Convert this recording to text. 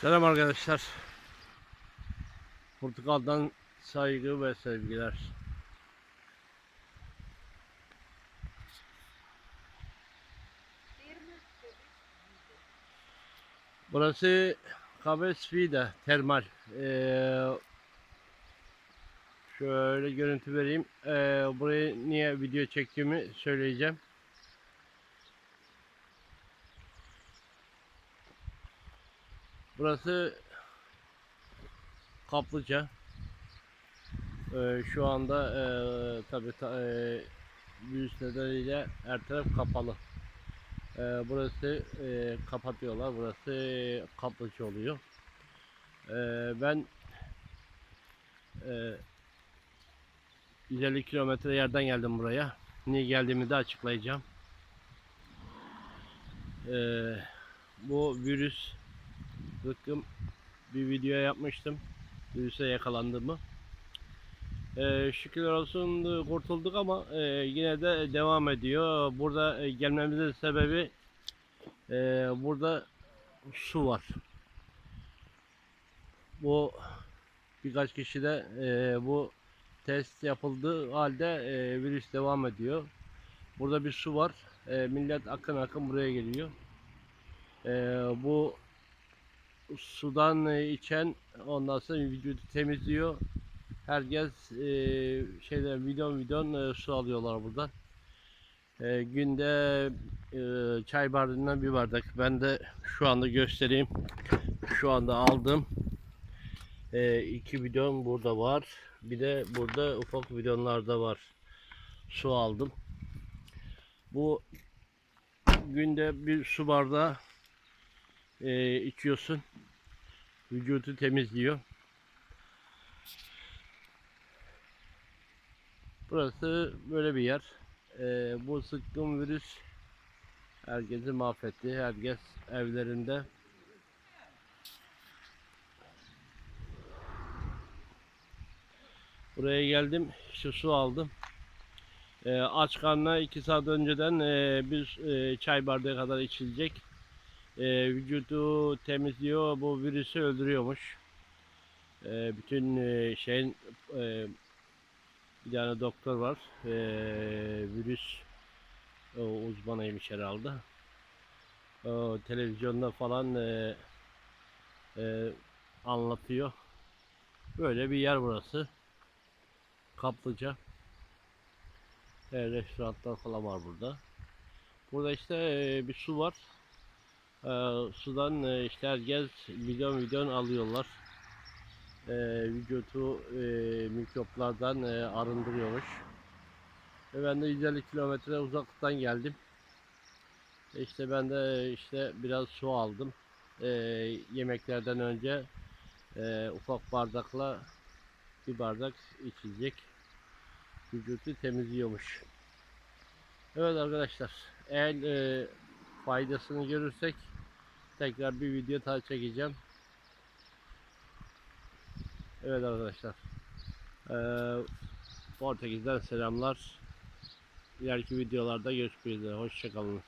Selam arkadaşlar. Portakal'dan saygı ve sevgiler. Burası Kabesfide termal. Ee, şöyle görüntü vereyim. Ee, buraya niye video çektiğimi söyleyeceğim. Burası kaplıca. Ee, şu anda e, tabi ta, e, virüs nedeniyle her taraf kapalı. Ee, burası e, kapatıyorlar. Burası e, kaplıca oluyor. Ee, ben e, 150 kilometre yerden geldim buraya. Niye geldiğimi de açıklayacağım. Ee, bu virüs zıkkım bir video yapmıştım. Virüse yakalandığımı. Ee, şükürler olsun e, kurtulduk ama e, yine de devam ediyor. Burada e, gelmemizin sebebi e, burada su var. Bu birkaç kişi de e, bu test yapıldığı halde e, virüs devam ediyor. Burada bir su var. E, millet akın akın buraya geliyor. E, bu sudan e, içen ondan sonra vücudu temizliyor. Herkes e, şeyden bidon bidon e, su alıyorlar buradan. E, günde e, çay bardağından bir bardak. Ben de şu anda göstereyim. Şu anda aldım. E, iki bidon burada var. Bir de burada ufak bidonlarda var. Su aldım. Bu günde bir su bardağı e, içiyorsun. Vücudu temizliyor. Burası böyle bir yer. E, bu sıkkın virüs herkesi mahvetti. Herkes evlerinde. Buraya geldim. Şu su aldım. E, aç karnına 2 saat önceden e, bir e, çay bardağı kadar içilecek e, vücudu temizliyor, bu virüsü öldürüyormuş. E, bütün e, şeyin e, bir tane doktor var, e, virüs o, uzmanıymış herhalde. O, televizyonda falan e, e, anlatıyor. Böyle bir yer burası. Kaplıca. E, restoranlar falan var burada. Burada işte e, bir su var. Ee, sudan e, işte herkes milyon milyon alıyorlar. Ee, vücudu e, mikroplardan e, arındırıyormuş. Ve ben de 150 kilometre uzaklıktan geldim. İşte ben de işte biraz su aldım. Ee, yemeklerden önce e, ufak bardakla bir bardak içilecek. Vücudu temizliyormuş. Evet arkadaşlar. Eğer e, faydasını görürsek tekrar bir video daha çekeceğim. Evet arkadaşlar. Ee, Portekiz'den selamlar. İleriki videolarda görüşmek üzere. Hoşçakalın.